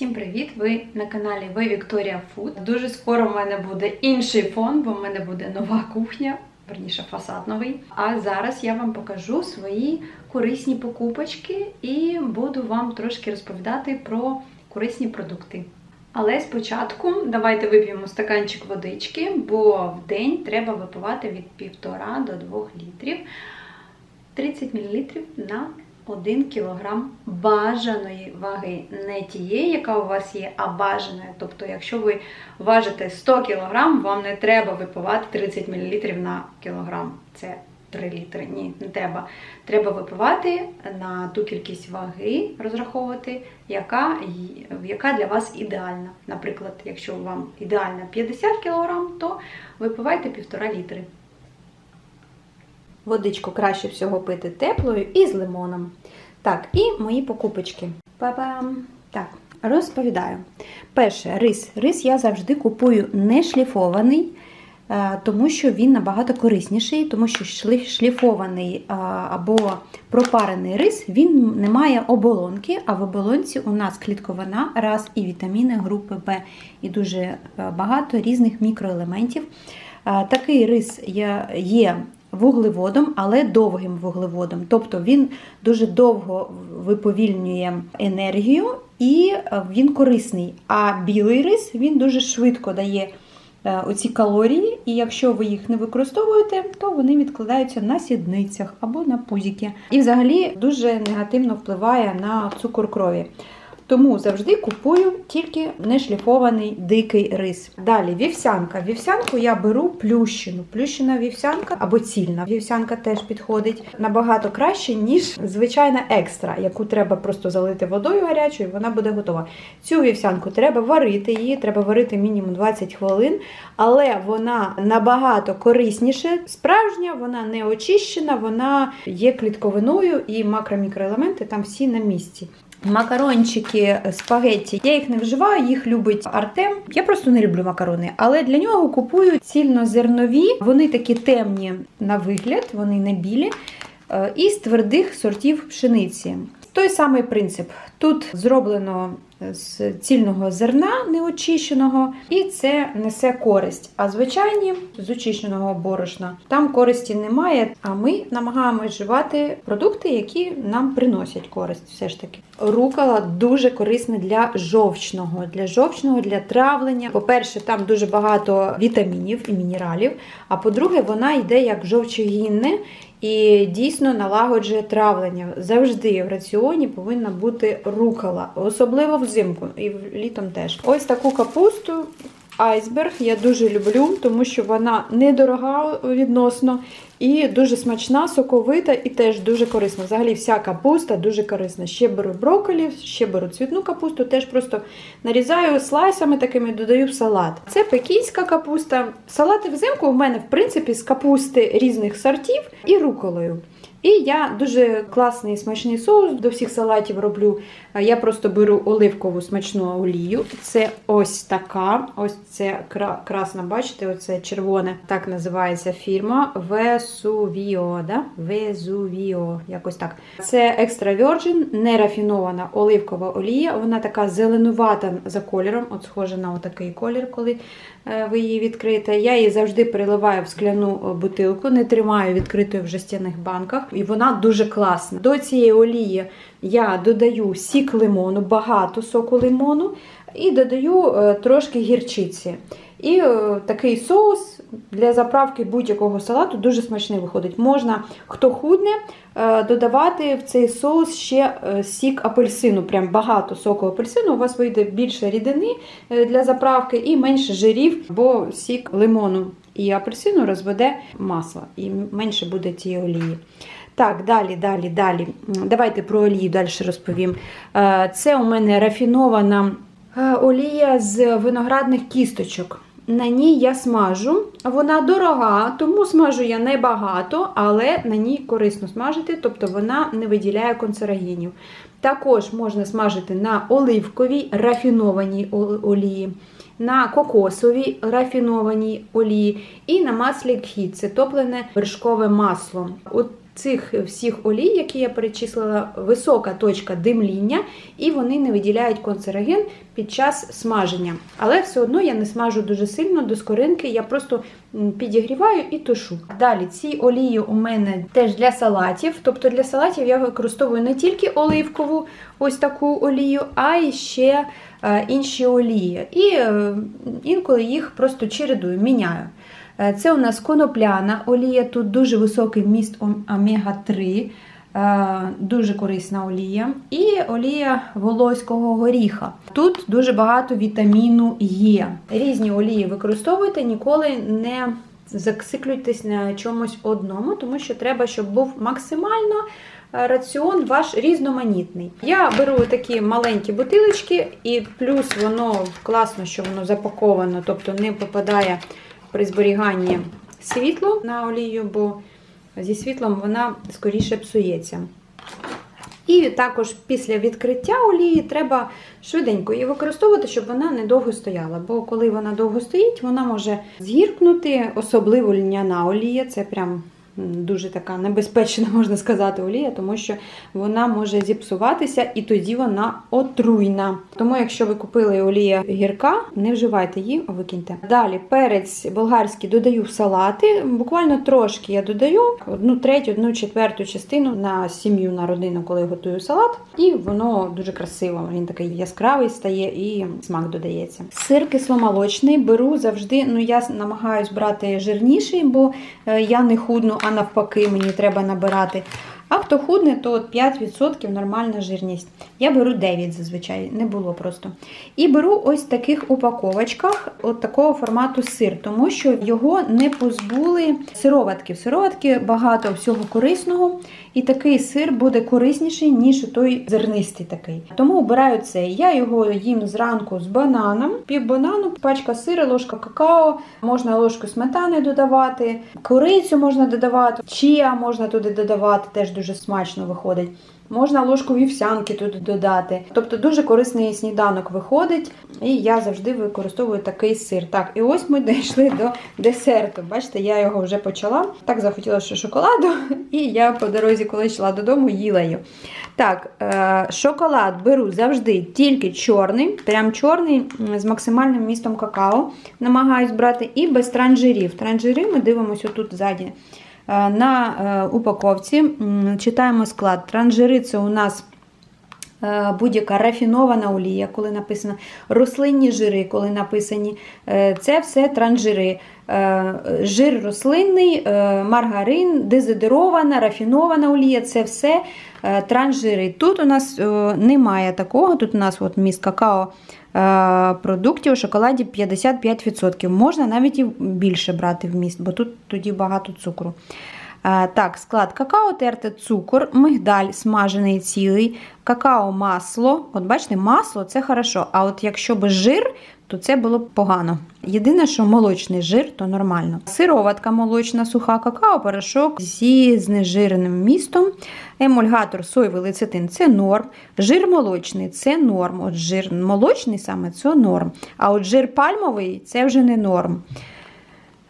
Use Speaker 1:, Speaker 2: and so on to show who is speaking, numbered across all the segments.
Speaker 1: Всім привіт! Ви на каналі Ви Вікторія Фуд. Дуже скоро в мене буде інший фон, бо в мене буде нова кухня, верніше фасад новий. А зараз я вам покажу свої корисні покупочки і буду вам трошки розповідати про корисні продукти. Але спочатку давайте вип'ємо стаканчик водички, бо в день треба випивати від 1,5 до 2 літрів. 30 мл на 1 кг бажаної ваги. Не тієї, яка у вас є, а бажаної. Тобто, якщо ви важите 100 кг, вам не треба випивати 30 мл на кілограм. Це 3 літри. Ні, не треба. Треба випивати на ту кількість ваги, розраховувати, яка, яка для вас ідеальна. Наприклад, якщо вам ідеальна 50 кг, то випивайте 1,5 літри. Водичку краще всього пити теплою і з лимоном. Так, і мої покупочки. Па-бам! Так, розповідаю. Перше, рис. Рис я завжди купую не шліфований, е, тому що він набагато корисніший, тому що шліфований е, або пропарений рис він не має оболонки, а в оболонці у нас клітковина, раз і вітаміни групи В, і дуже е, багато різних мікроелементів. Такий рис є вуглеводом, але довгим вуглеводом. Тобто він дуже довго виповільнює енергію і е, він корисний. А білий рис він дуже швидко дає е, оці калорії, і якщо ви їх не використовуєте, то вони відкладаються на сідницях або на пузіки. І взагалі дуже негативно впливає на цукор крові. Тому завжди купую тільки нешліфований дикий рис. Далі вівсянка. Вівсянку я беру плющену. Плющена вівсянка або цільна вівсянка теж підходить набагато краще, ніж звичайна екстра, яку треба просто залити водою гарячою, і вона буде готова. Цю вівсянку треба варити, її треба варити мінімум 20 хвилин, але вона набагато корисніше. Справжня, вона не очищена, вона є клітковиною і макро-мікроелементи там всі на місці. Макарончики, спагетті. Я їх не вживаю, їх любить Артем. Я просто не люблю макарони, але для нього купую цільнозернові. Вони такі темні на вигляд, вони не білі. із І з твердих сортів пшениці. Той самий принцип. Тут зроблено з цільного зерна неочищеного, і це несе користь. А звичайні з очищеного борошна там користі немає. А ми намагаємось вживати продукти, які нам приносять користь. Все ж таки, рукола дуже корисна для жовчного, для жовчного, для травлення. По-перше, там дуже багато вітамінів і мінералів. А по-друге, вона йде як жовчогінне. І дійсно налагоджує травлення. Завжди в раціоні повинна бути рукола, особливо взимку і літом теж. Ось таку капусту. Айсберг я дуже люблю, тому що вона недорога відносно і дуже смачна, соковита і теж дуже корисна. Взагалі, вся капуста дуже корисна. Ще беру брокколі, ще беру цвітну капусту, теж просто нарізаю слайсами такими, додаю в салат. Це пекінська капуста. Салати взимку в мене, в принципі, з капусти різних сортів і руколою. І я дуже класний смачний соус до всіх салатів роблю. Я просто беру оливкову смачну олію. Це ось така, ось це красна, бачите, оце червоне, так називається фірма Vesuvio, да? Vesuvio, якось так. Це екстра virgin, нерафінована оливкова олія. Вона така зеленувата за кольором, от схожа на отакий колір, коли е, ви її відкриєте. Я її завжди переливаю в скляну е, бутилку, не тримаю відкритою в жестяних банках, і вона дуже класна. До цієї олії я додаю сік лимону, багато соку лимону, і додаю е, трошки гірчиці. І е, такий соус для заправки будь-якого салату дуже смачний виходить. Можна, хто худне, е, додавати в цей соус ще сік апельсину. Прям багато соку апельсину. У вас вийде більше рідини для заправки і менше жирів, бо сік лимону і апельсину розведе масло, і менше буде тієї олії. Так, далі, далі, далі. Давайте про олію далі розповім. Е, Це у мене рафінована е, олія з виноградних кісточок. На ній я смажу. Вона дорога, тому смажу я небагато, але на ній корисно смажити, тобто вона не виділяє канцерогенів. Також можна смажити на оливковій рафінованій олії, на кокосовій рафінованій олії і на маслі кхі. Це топлене вершкове масло. От цих всіх олій, які я перечислила, висока точка димління, і вони не виділяють канцероген під час смаження. Але все одно я не смажу дуже сильно до скоринки, я просто підігріваю і тушу. Далі ці олії у мене теж для салатів. Тобто для салатів я використовую не тільки оливкову ось таку олію, а й ще е, інші олії. І е, інколи їх просто чередую, міняю. Е, Це у нас конопляна олія, тут дуже високий вміст омега-3, е, дуже корисна олія. І олія волоського горіха. Тут дуже багато вітаміну Е. Різні олії використовуйте, ніколи не зациклюйтесь на чомусь одному, тому що треба, щоб був максимально раціон ваш різноманітний. Я беру такі маленькі бутилочки, і плюс воно класно, що воно запаковано, тобто не попадає при зберіганні світло на олію, бо зі світлом вона скоріше псується. І також після відкриття олії треба швиденько її використовувати, щоб вона недовго стояла. Бо коли вона довго стоїть, вона може згіркнути, особливо льняна олія. Це прям дуже така небезпечна, можна сказати, олія, тому що вона може зіпсуватися і тоді вона отруйна. Тому, якщо ви купили олія гірка, не вживайте її, викиньте. Далі перець болгарський додаю в салати. Буквально трошки я додаю одну третю, одну четверту частину на сім'ю, на родину, коли готую салат. І воно дуже красиво. Він такий яскравий стає і смак додається. Сир кисломолочний беру завжди. Ну я намагаюсь брати жирніший, бо е, я не худну, а навпаки, мені треба набирати. А хто худне, то от 5% нормальна жирність. Я беру 9 зазвичай, не було просто. І беру ось в таких упаковочках от такого формату сир, тому що його не позбули сироватки. В сироватки багато всього корисного, і такий сир буде корисніший, ніж той зернистий такий. Тому обираю цей. Я його їм зранку з бананом, пів банану, пачка сира, ложка какао, можна ложку сметани додавати, корицю можна додавати, чія можна туди додавати, теж дуже смачно виходить. Можна ложку вівсянки туди додати. Тобто дуже корисний сніданок виходить, і я завжди використовую такий сир. Так, і ось ми дійшли до десерту. Бачите, я його вже почала. Так захотілося шоколаду, і я по дорозі, коли йшла додому, їла його. Так, е, шоколад беру завжди тільки чорний, прям чорний з максимальним вмістом какао. Намагаюсь брати і без транжирів. Транжири ми дивимося тут ззаді. Е, На е, упаковці читаємо склад. Транжири це у нас е, будь-яка рафінована олія, коли написано рослинні жири, коли написані. Це все транжири. Жир рослинний, маргарин, дезодорована, рафінована олія це все транжири. Тут у нас немає такого, тут у нас от міст какао продуктів у шоколаді 55%. Можна навіть і більше брати в міст, бо тут тоді багато цукру. Е, Так, склад какао, терте цукор, мигдаль смажений цілий, какао масло. От бачите, масло це хорошо. А от якщо би жир, то це було б погано. Єдине, що молочний жир, то нормально. Сироватка молочна, суха какао, порошок зі знежиреним містом, емульгатор соєвий лецитин це норм. Жир молочний це норм. От жир молочний саме це норм. А от жир пальмовий це вже не норм.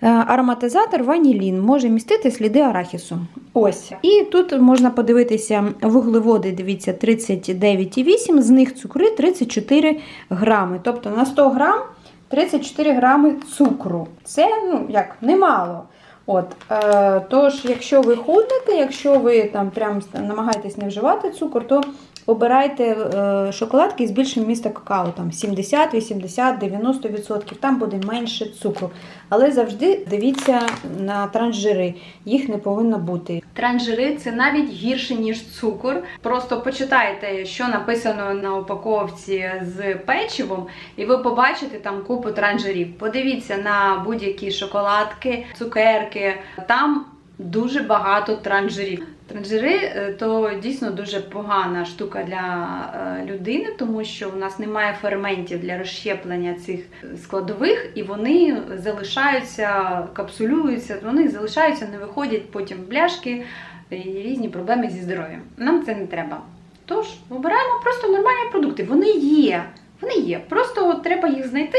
Speaker 1: Е, Ароматизатор ванілін може містити сліди арахісу. Ось. І тут можна подивитися вуглеводи, дивіться, 39,8, з них цукри 34 грами. Тобто на 100 грам 34 грами цукру. Це ну, як немало. От, е, тож, якщо ви худнете, якщо ви там прям намагаєтесь не вживати цукор, то обирайте е, шоколадки з більшим містом какао, там 70, 80, 90%, там буде менше цукру. Але завжди дивіться на транжири, їх не повинно бути. Транжири це навіть гірше, ніж цукор. Просто почитайте, що написано на упаковці з печивом, і ви побачите там купу транжирів. Подивіться на будь-які шоколадки, цукерки. Там дуже багато транжирів. Транжири е, то дійсно дуже погана штука для е, людини, тому що у нас немає ферментів для розщеплення цих складових, і вони залишаються, капсулюються, вони залишаються, не виходять потім бляшки і різні проблеми зі здоров'ям. Нам це не треба. Тож вибираємо просто нормальні продукти. Вони є. Вони є. Просто от треба їх знайти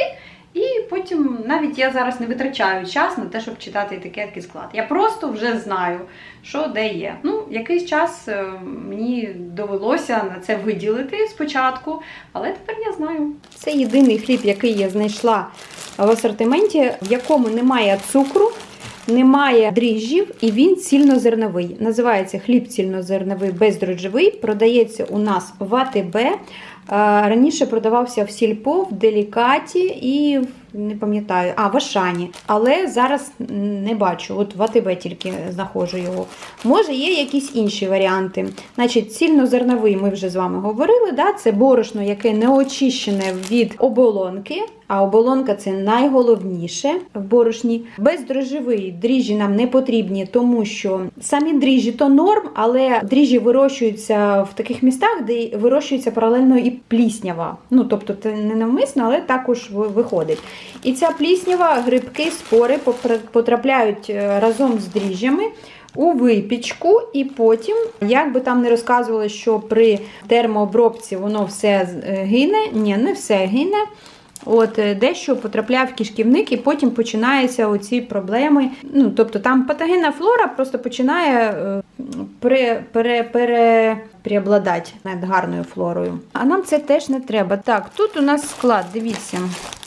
Speaker 1: і потім навіть я зараз не витрачаю час на те, щоб читати етикетки склад. Я просто вже знаю, що де є. Ну, якийсь час е, мені довелося на це виділити спочатку, але тепер я знаю. Це єдиний хліб, який я знайшла в асортименті, в якому немає цукру. Немає дріжджів і він цільнозерновий. Називається хліб цільнозерновий бездрожжевий. Продається у нас в АТБ. Раніше продавався в сільпо, в делікаті і в- не пам'ятаю, а в Ашані. Але зараз не бачу. От в АТБ тільки знаходжу його. Може, є якісь інші варіанти. Значить, цільнозерновий ми вже з вами говорили. Да? Це борошно, яке не очищене від оболонки. А оболонка це найголовніше в борошні. Бездрожжевий дріжджі нам не потрібні, тому що самі дріжджі то норм, але дріжджі вирощуються в таких містах, де вирощується паралельно і пліснява. Ну тобто це не навмисно, але також виходить. І ця пліснява, грибки, спори потрапляють е, разом з дріжджами. У випічку, і потім, як би там не розказували, що при термообробці воно все е, гине, ні, не все гине. От е, дещо потрапляє в кишківник, і потім починаються оці проблеми. Ну, тобто там патогенна флора просто починає е, пере, пере, пере, преобладати над гарною флорою. А нам це теж не треба. Так, тут у нас склад, дивіться.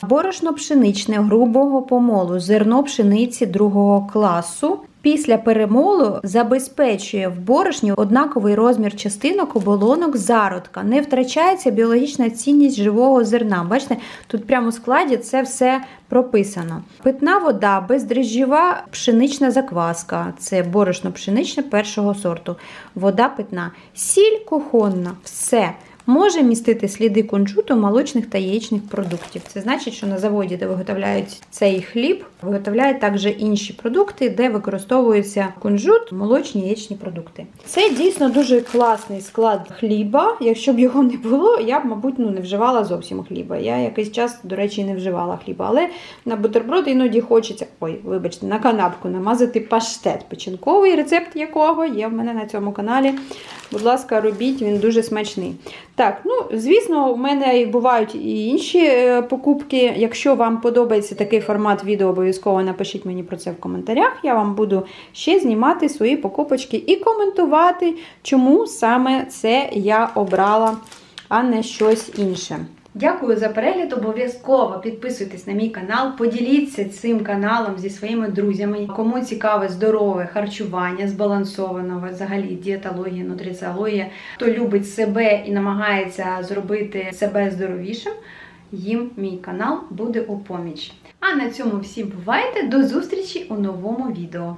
Speaker 1: Борошно пшеничне грубого помолу, зерно пшениці другого класу. Після перемолу забезпечує в борошні однаковий розмір частинок оболонок зародка. Не втрачається біологічна цінність живого зерна. Бачите, тут прямо у складі це все прописано. Питна вода, бездріжджєва пшенична закваска. Це борошно пшеничне першого сорту. Вода питна. Сіль кухонна. Все. Може містити сліди кунжуту, молочних та яєчних продуктів. Це значить, що на заводі, де виготовляють цей хліб, виготовляють також інші продукти, де використовується кунжут, молочні яєчні продукти. Це дійсно дуже класний склад хліба. Якщо б його не було, я б, мабуть, ну, не вживала зовсім хліба. Я якийсь час, до речі, не вживала хліба, але на бутерброд іноді хочеться, ой, вибачте, на канапку намазати паштет печінковий, рецепт якого є в мене на цьому каналі. Будь ласка, робіть, він дуже смачний. Так, ну звісно, у мене бувають і інші е, покупки. Якщо вам подобається такий формат відео, обов'язково напишіть мені про це в коментарях. Я вам буду ще знімати свої покупочки і коментувати, чому саме це я обрала, а не щось інше. Дякую за перегляд. Обов'язково підписуйтесь на мій канал, поділіться цим каналом зі своїми друзями. Кому цікаве здорове харчування, збалансованого, взагалі дієтологія, нутриціологія, хто любить себе і намагається зробити себе здоровішим, їм мій канал буде у поміч. А на цьому всім бувайте. До зустрічі у новому відео.